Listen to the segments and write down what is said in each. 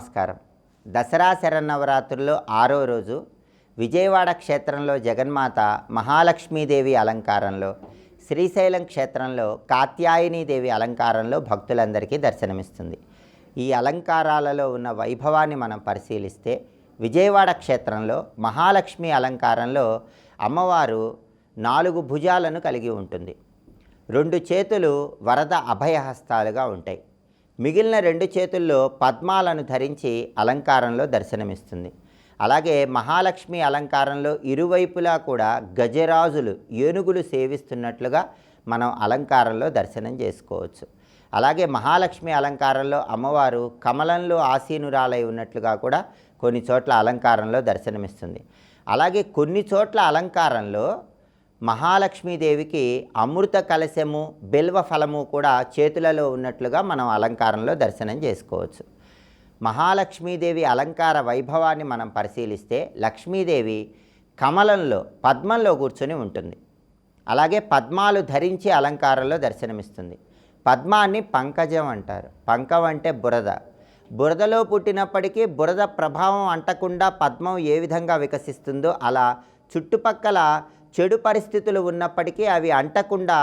నమస్కారం. దసరా శరన్నవరాత్రుల్లో ఆరో రోజు విజయవాడ క్షేత్రంలో జగన్మాత మహాలక్ష్మీదేవి అలంకారంలో శ్రీశైలం క్షేత్రంలో కాత్యాయనీదేవి అలంకారంలో భక్తులందరికీ దర్శనమిస్తుంది. ఈ అలంకారాలలో ఉన్న వైభవాన్ని మనం పరిశీలిస్తే విజయవాడ క్షేత్రంలో మహాలక్ష్మి అలంకారంలో అమ్మవారు నాలుగు భుజాలను కలిగి ఉంటుంది. రెండు చేతులు వరద అభయహస్తాలుగా ఉంటాయి. మిగిలిన రెండు చేతుల్లో పద్మాలను ధరించి అలంకారంలో దర్శనమిస్తుంది. అలాగే మహాలక్ష్మి అలంకారంలో ఇరువైపులా కూడా గజరాజులు ఏనుగులు సేవిస్తున్నట్లుగా మనం అలంకారంలో దర్శనం చేసుకోవచ్చు. అలాగే మహాలక్ష్మి అలంకారంలో అమ్మవారు కమలంలో ఆసీనురాలై ఉన్నట్లుగా కూడా కొన్ని చోట్ల అలంకారంలో దర్శనమిస్తుంది. అలాగే కొన్ని చోట్ల అలంకారంలో మహాలక్ష్మీదేవికి అమృత కలశము బెల్వ ఫలము కూడా చేతులలో ఉన్నట్లుగా మనం అలంకారంలో దర్శనం చేసుకోవచ్చు. మహాలక్ష్మీదేవి అలంకార వైభవాన్ని మనం పరిశీలిస్తే లక్ష్మీదేవి కమలంలో పద్మంలో కూర్చొని ఉంటుంది. అలాగే పద్మాలు ధరించి అలంకారంలో దర్శనమిస్తుంది. పద్మాన్ని పంకజం అంటారు. పంకం అంటే బురద. బురదలో పుట్టినప్పటికీ బురద ప్రభావం అంటకుండా పద్మం ఏ విధంగా వికసిస్తుందో అలా చుట్టుపక్కల చెడు పరిస్థితులు ఉన్నప్పటికీ అవి అంటకుండా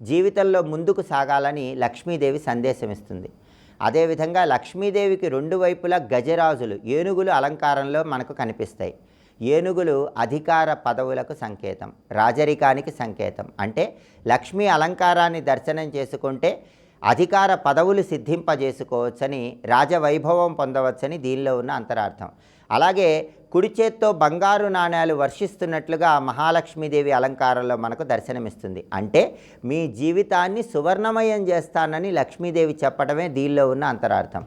జీవితంలో ముందుకు సాగాలని లక్ష్మీదేవి సందేశం ఇస్తుంది అదేవిధంగా లక్ష్మీదేవికి రెండు వైపులా గజరాజులు ఏనుగులు అలంకారంలో మనకు కనిపిస్తాయి. ఏనుగులు అధికార పదవులకు సంకేతం రాజరికానికి సంకేతం. అంటే లక్ష్మీ అలంకారాన్ని దర్శనం చేసుకుంటే అధికార పదవులు సిద్ధింపజేసుకోవచ్చని రాజవైభవం పొందవచ్చని దీనిలో ఉన్న అంతరార్థం. అలాగే కుడి చేత్తో బంగారు నాణ్యాలు వర్షిస్తున్నట్లుగా మహాలక్ష్మీదేవి అలంకారంలో మనకు దర్శనమిస్తుంది. అంటే మీ జీవితాన్ని సువర్ణమయం చేస్తానని లక్ష్మీదేవి చెప్పడమే దీనిలో ఉన్న అంతరార్థం.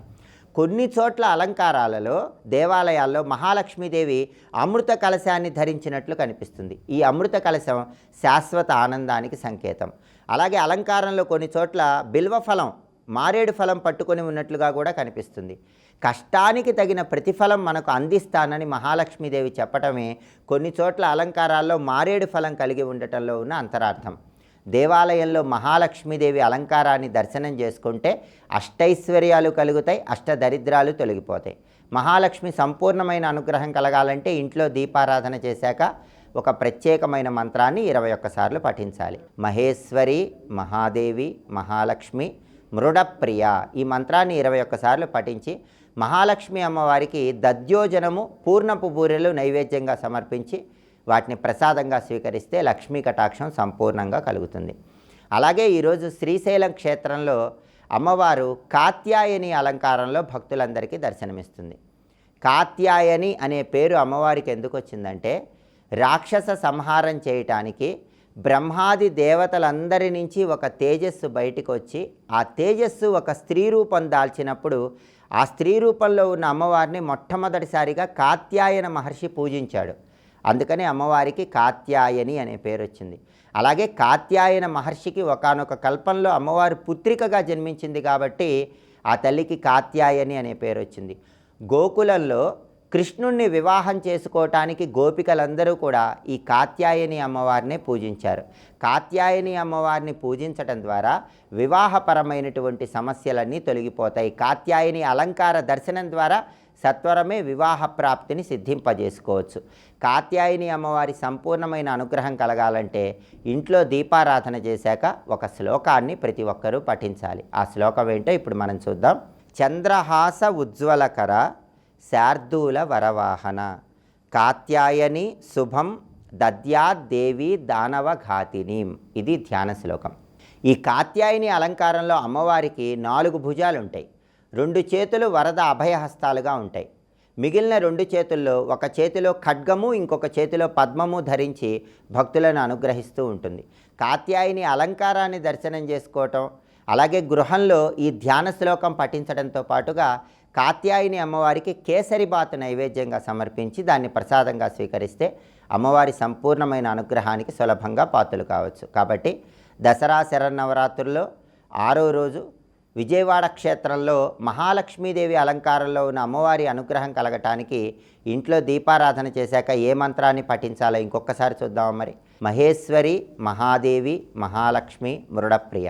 కొన్ని చోట్ల అలంకారాలలో దేవాలయాల్లో మహాలక్ష్మీదేవి అమృత కలశాన్ని ధరించినట్లు కనిపిస్తుంది. ఈ అమృత కలశం శాశ్వత ఆనందానికి సంకేతం. అలాగే అలంకారంలో కొన్ని చోట్ల బిల్వ ఫలం మారేడు ఫలం పట్టుకొని ఉన్నట్లుగా కూడా కనిపిస్తుంది. కష్టానికి తగిన ప్రతిఫలం మనకు అందిస్తానని మహాలక్ష్మీదేవి చెప్పటమే కొన్ని చోట్ల అలంకారాల్లో మారేడు ఫలం కలిగి ఉండటంలో ఉన్న అంతరార్థం. దేవాలయంలో మహాలక్ష్మీదేవి అలంకారాన్ని దర్శనం చేసుకుంటే అష్టైశ్వర్యాలు కలుగుతాయి అష్టదరిద్రాలు తొలగిపోతాయి. మహాలక్ష్మి సంపూర్ణమైన అనుగ్రహం కలగాలంటే ఇంట్లో దీపారాధన చేశాక ఒక ప్రత్యేకమైన మంత్రాన్ని ఇరవై ఒక్కసార్లు పఠించాలి. మహేశ్వరి మహాదేవి మహాలక్ష్మి మృడప్రియ ఈ మంత్రాన్ని ఇరవై ఒక్కసార్లు పఠించి మహాలక్ష్మి అమ్మవారికి దద్యోజనము పూర్ణపు బూరెలు నైవేద్యంగా సమర్పించి వాటిని ప్రసాదంగా స్వీకరిస్తే లక్ష్మీ కటాక్షం సంపూర్ణంగా కలుగుతుంది. అలాగే ఈరోజు శ్రీశైలం క్షేత్రంలో అమ్మవారు కాత్యాయని అలంకారంలో భక్తులందరికీ దర్శనమిస్తుంది. కాత్యాయని అనే పేరు అమ్మవారికి ఎందుకు వచ్చిందంటే రాక్షస సంహారం చేయటానికి బ్రహ్మాది దేవతలందరి నుంచి ఒక తేజస్సు బయటికి వచ్చి ఆ తేజస్సు ఒక స్త్రీ రూపం దాల్చినప్పుడు ఆ స్త్రీ రూపంలో ఉన్న అమ్మవారిని మొట్టమొదటిసారిగా కాత్యాయన మహర్షి పూజించాడు. అందుకనే అమ్మవారికి కాత్యాయని అనే పేరు వచ్చింది అలాగే కాత్యాయన మహర్షికి ఒకనొక కల్పంలో అమ్మవారి పుత్రికగా జన్మించింది కాబట్టి ఆ తల్లికి కాత్యాయని అనే పేరు వచ్చింది గోకులంలో కృష్ణుణ్ణి వివాహం చేసుకోవటానికి గోపికలందరూ కూడా ఈ కాత్యాయని అమ్మవారిని పూజించారు. కాత్యాయని అమ్మవారిని పూజించటం ద్వారా వివాహపరమైనటువంటి సమస్యలన్నీ తొలగిపోతాయి. కాత్యాయని అలంకార దర్శనం ద్వారా సత్వరమే వివాహ ప్రాప్తిని సిద్ధింపజేసుకోవచ్చు. కాత్యాయని అమ్మవారి సంపూర్ణమైన అనుగ్రహం కలగాలంటే ఇంట్లో దీపారాధన చేశాక ఒక శ్లోకాన్ని ప్రతి ఒక్కరూ పఠించాలి. ఆ శ్లోకం ఏంటో ఇప్పుడు మనం చూద్దాం. చంద్రహాస ఉజ్వలకర శార్దూల వరవాహన. కాత్యాయని శుభం దద్యాదేవి దానవఘాతిని ఇది ధ్యాన శ్లోకం. ఈ కాత్యాయని అలంకారంలో అమ్మవారికి నాలుగు భుజాలు ఉంటాయి రెండు చేతులు వరద అభయహస్తాలుగా ఉంటాయి. మిగిలిన రెండు చేతుల్లో ఒక చేతిలో ఖడ్గము ఇంకొక చేతిలో పద్మము ధరించి భక్తులను అనుగ్రహిస్తూ ఉంటుంది. కాత్యాయని అలంకారాన్ని దర్శనం చేసుకోవటం అలాగే గృహంలో ఈ ధ్యాన శ్లోకం పఠించడంతో పాటుగా కాత్యాయని అమ్మవారికి కేసరిబాతు నైవేద్యంగా సమర్పించి దాన్ని ప్రసాదంగా స్వీకరిస్తే అమ్మవారి సంపూర్ణమైన అనుగ్రహానికి సులభంగా పాత్రలు కావచ్చు. కాబట్టి దసరా శరన్నవరాత్రుల్లో ఆరో రోజు విజయవాడ క్షేత్రంలో మహాలక్ష్మీదేవి అలంకారంలో ఉన్న అమ్మవారి అనుగ్రహం కలగటానికి ఇంట్లో దీపారాధన చేశాక ఏ మంత్రాన్ని పఠించాలో ఇంకొకసారి చూద్దాం మరి. మహేశ్వరి మహాదేవి మహాలక్ష్మి మృడప్రియ.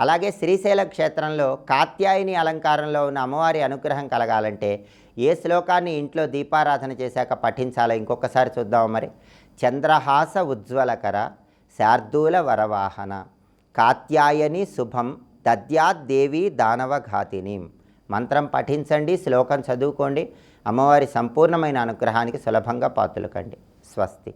అలాగే శ్రీశైల క్షేత్రంలో కాత్యాయని అలంకారంలో ఉన్న అమ్మవారి అనుగ్రహం కలగాలంటే ఏ శ్లోకాన్ని ఇంట్లో దీపారాధన చేశాక పఠించాలో ఇంకొకసారి చూద్దాం మరి. చంద్రహాస ఉజ్వలకర శార్దూల వరవాహన కాత్యాయని శుభం దద్యాద్దేవి దానవఘాతిని. మంత్రం పఠించండి శ్లోకం చదువుకోండి అమ్మవారి సంపూర్ణమైన అనుగ్రహానికి సులభంగా పాతులకండి స్వస్తి.